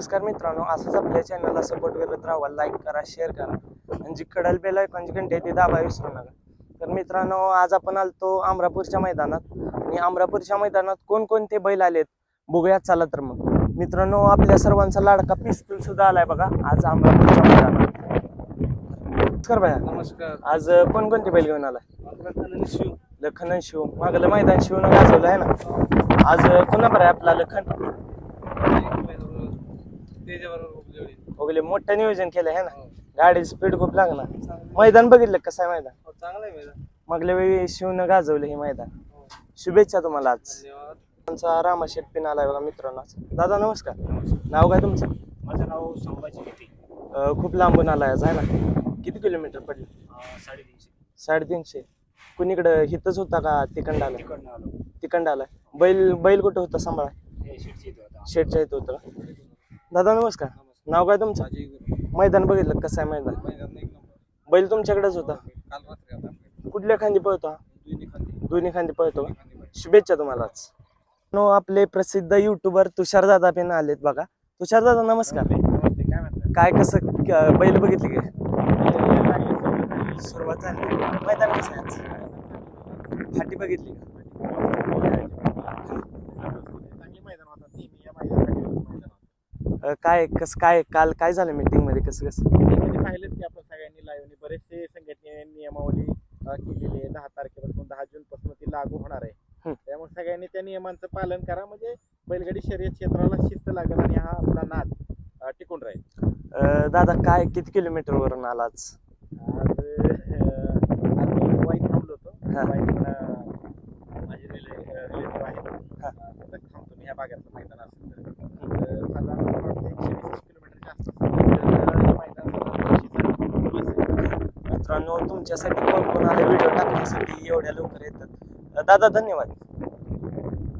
नमस्कार मित्रांनो असंच आपल्या चॅनलला सपोर्ट करत राहा लाईक करा शेअर करा. आणि जी कडल बेल ऐकून घंटे ती दाबा विसरू नका. तर मित्रांनो आज आपण आलतो अमरापूरच्या मैदानात. आणि अमरापूरच्या मैदानात कोणकोणते बैल आलेत बघूयात चला तर मग. मित्रांनो आपल्या सर्वांचा लाडका पिस्तूल सुद्धा आलाय बघा आज अमरापूरच्या मैदानात. नमस्कार भैया नमस्कार. आज कोणकोणते बैल घेऊन आलाय? लखन आणि शिव. मागलं मैदान शिवनं गाजवलं आहे ना? आज कोणा बरं आपला लखन? वगैरे मोठं नियोजन केलं आहे ना? गाडी स्पीड खूप लागणार मैदान बघितलं कसं आहे मैदान? चांगलं आहे मैदान. मागल्या वेळी शिवनं गाजवलं हे मैदान. शुभेच्छा तुम्हाला आज. आमचा रामा शेटपिन आलाय बघा मित्रांनो. आज. दादा नमस्कार. नाव काय तुमचं? माझं नाव संभाजी किती अं, खूप लांबून आलाय आज आहे ना? किती किलोमीटर पडलं? साडेतीनशे. साडेतीनशे. कुणीकडं हितच होता का तिकडं तिकडनं आलो. तिकडं आलाय बैल बैल कुठं होता सांभाळा? हे शिडची इथं होता. शेटच्या इथं होतं का? दादा नमस्कार. नाव काय तुमचं? मैदान बघितलं कसं आहे मैदान? मैदान एक नंबर. बैल तुमच्याकडेच होता? काल रात्री आता कुठल्या खांदी पळतो? हा? दोन्ही खांदी. दोन्ही खांदी पळतो का? खांदी. शुभेच्छा तुम्हालाच नो आपले प्रसिद्ध युट्यूबर तुषार दादा पण आलेत बघा. तुषार दादा नमस्कार. नमस्ते काय म्हणतात काय कसं क- बैल बघितले की? सुरुवात झाली. मैदान कसं आहे आज? फाटी बघितली का? चांगली मैदान होता नेहमी या मैदानासाठी मैदान होतं. अं, काय कसं काय काल काय झालं मीटिंगमध्ये? कसं कसं? त्याच्यामध्ये पाहिलंच की आपण सगळ्यांनी लाईव्हनी बरेचसे संघटनेने नियमावली अ, केलेली आहे. दहा तारखेपासून दहा जून पासून ती लागू होणार आहे. त्यामुळे सगळ्यांनी त्या नियमांचं पालन करा. म्हणजे बैलगाडी शर्यत क्षेत्राला शिस्त लागेल आणि हा आपला नाद अ, टिकून राहील. अं, दादा काय किती किलोमीटर वरून आला आज? आज अ, आज मी वाईट थांबलो होतो. हा. वाईट माझे रिलेटिव्ह आहेत हा. अ, तिथं थांबतो मी ह्या भागाचं मैदान असेल तर अ, साधारण मला वाटतं एकशे वीस किलोमीटरच्या आसपास आहे. तर हे मैदान साधारण एकशे वीस आहे. मित्रांनो तुमच्यासाठी कोण कोण आले व्हिडिओ टाकण्यासाठी? एवढ्या लवकर येतात. दादा धन्यवाद.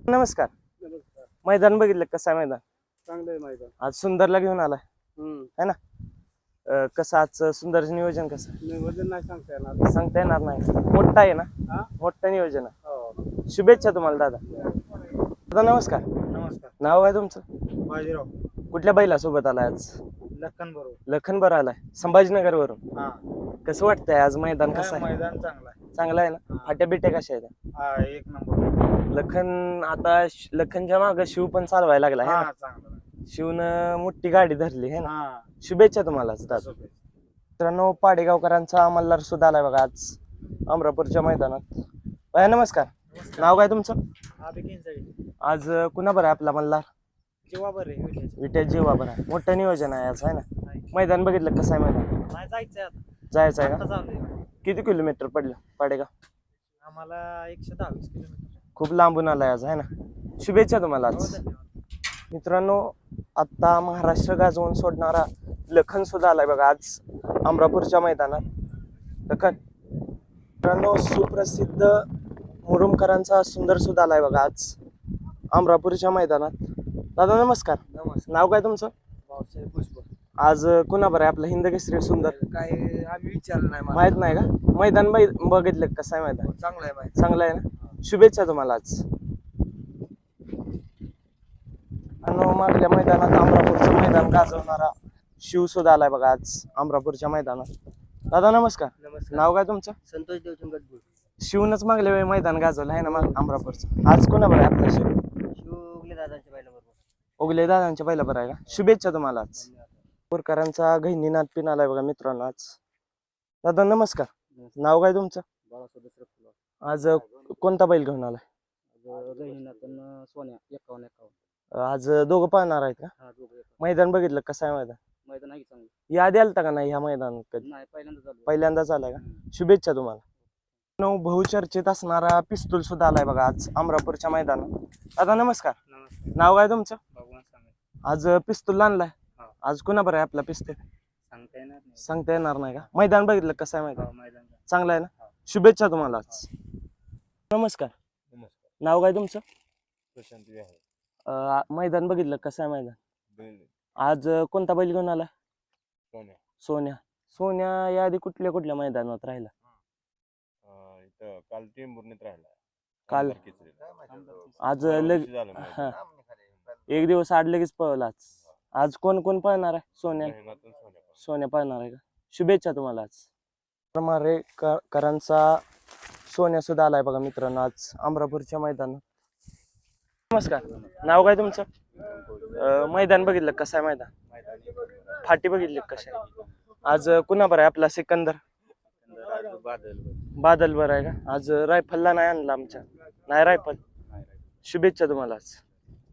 नमस्कार. नमस्कार. मैदान बघितलं कसं आहे मैदान? चांगलं आहे मैदान. आज सुंदरला घेऊन आलाय. हम्म. अं, कसं आजचं सुंदरचं नियोजन कसं? वजन नाही सांगता येणार. सांगता येणार नाही. मोठं आहे ना? हा? मोठं नियोजन आहे. हो. शुभेच्छा तुम्हाला दादा. दादा नमस्कार. नमस्कार. नाव आहे तुमचं? बाजीराव कुठल्या बैलासोबत आलाय आज? लखन बरोबर लखन बरं आलाय. संभाजीनगर वरून हा. कसं वाटतंय आज मैदान कसं आहे? मैदान चांगलं आहे. चांगलं आहे ना? फाट्या बिट्या कशा आहेत? हा एक नंबर. लखन आता श- लखनच्या माग शिव पण चालवायला लागला आहे ना? हा चांगलं शिवनं मोठी गाडी धरली आहे ना? हा. शुभेच्छा तुम्हाला दादा. मित्रांनो पाडेगावकरांचा मल्हार सुद्धा आलाय बघा आज अमरापूरच्या मैदानात. भया नमस्कार. नाव काय तुमचं? आज अं, कुणा बरं आहे आपला मल्हार? जेव्हा बरे विट्या जीवा बरं आहे. मोठं नियोजन आहे आज आहे ना? मैदान बघितलं कसं आहे मैदान? जायचंय आता. जायचं आहे आता का चालू किती किलोमीटर पडलं पाडेगाव? आम्हाला एकशे दहावीस किलोमीटर. खूप लांबून आलाय आज आहे ना? शुभेच्छा तुम्हाला आज. मित्रांनो आता महाराष्ट्र गाजवून सोडणारा लखन सुद्धा आलाय बघा आज अमरापूरच्या मैदानात. लखन. मित्रांनो सुप्रसिद्ध मुरुमकरांचा सुंदर सुद्धा आलाय बघा आज अमरापूरच्या मैदानात. दादा नमस्कार. नमस्कार. नाव काय तुमचं? पुष्प आज कुणा बरं आहे आपलं हिंद केसरी सुंदर? काय आम्ही विचारलं नाही माहीत नाही का? मैदान बघितलं का? कसं आहे मैदान? चांगलं आहे माहिती चांगलं आहे ना? शुभेच्छा तुम्हाला आज. आणि मागल्या मैदानात अमरापूरचं मैदान गाजवणारा शिव सुद्धा आलाय बघा आज अमरापूरच्या मैदानात. दादा नमस्कार. नमस्कार. नाव काय तुमचं? संतोष देवचंद शिवनच मागल्या वेळी मैदान गाजवलं आहे ना मग अमरापूरचं? आज कोणा बरं आहे आपलं शिव शिवगले दादांच्या पहिल्या बरोबर ओगले दादांच्या पहिला बरं आहे का शुभेच्छा तुम्हाला आज. पोरकरांचा गहिनीनाथ पिन आलाय बघा मित्रांनो आज. दादा नमस्कार. नाव काय तुमचं? आज कोणता बैल घेऊन आलाय? सोन्या एकावन्न आज दोघं पाहणार आहेत का? मैदान बघितलं कसं आहे मैदान? मैदान यादी आलता का नाही ह्या मैदानात कधी? पहिल्यांदाच आलाय का? शुभेच्छा तुम्हाला. नऊ बहुचर्चित असणारा पिस्तूल सुद्धा आलाय बघा आज अमरापूरच्या मैदानात. दादा नमस्कार. नमस्कार. नाव काय तुमचं? भगवान आज पिस्तूल आणलाय. हा. आज कुणा बरं आहे आपला पिस्तूल? सांगता येणार नाही. सांगता येणार नाही का? मैदान बघितलं कसं आहे मैदान? हो, मैदान चांगलं आहे ना? हा. शुभेच्छा तुम्हाला आज. नमस्कार. नमस्कार. नाव काय तुमचं? प्रशांत विहार. अं, मैदान बघितलं कसं आहे मैदान? बैल आज अं, कोणता बैल घेऊन आला? सोन्या. सोन्या. सोन्या या आधी कुठल्या कुठल्या मैदानात राहिला? इथं काल टेंभुर्णीत राहिला. काल? आज लग. हा. एक दिवस आड लगेच पळला आज. आज कोण कोण पळणार आहे? सोन्या. सोन्या पळणार. आहे का? शुभेच्छा तुम्हाला आज. मारे करांचा सोन्या सुद्धा आलाय बघा मित्रांनो आज अमरापूरच्या मैदानात. नमस्कार. नाव काय तुमचं? अं, मैदान बघितलं कसं आहे मैदान? फाटी बघितली कशा आहे? आज अं, कुणा बरं आहे आपला सिकंदर? बादल बरं आहे का? आज रायफलला नाही आणला आमच्या. नाही रायफल. शुभेच्छा तुम्हाला आज.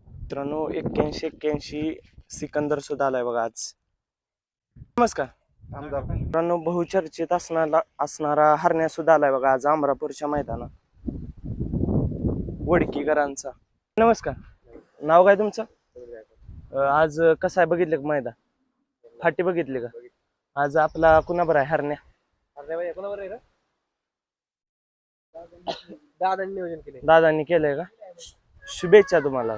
मित्रांनो एक्क्याऐंशी एक्क्याऐंशी सिकंदर सुद्धा आलाय बघा आज. नमस्कार. मित्रांनो बहुचर्चित असणारा असणारा हरण्या सुद्धा आलाय बघा आज अमरापूरच्या मैदानात. वडकीकरांचा. नमस्कार. नाव काय तुमचं? आज कसं आहे बघितलं का मैदान? फाटी बघितली का? आज आपला कुणाबर आहे? हरण्या. दादांनी नियोजन केले दादांनी केलंय का? शुभेच्छा तुम्हाला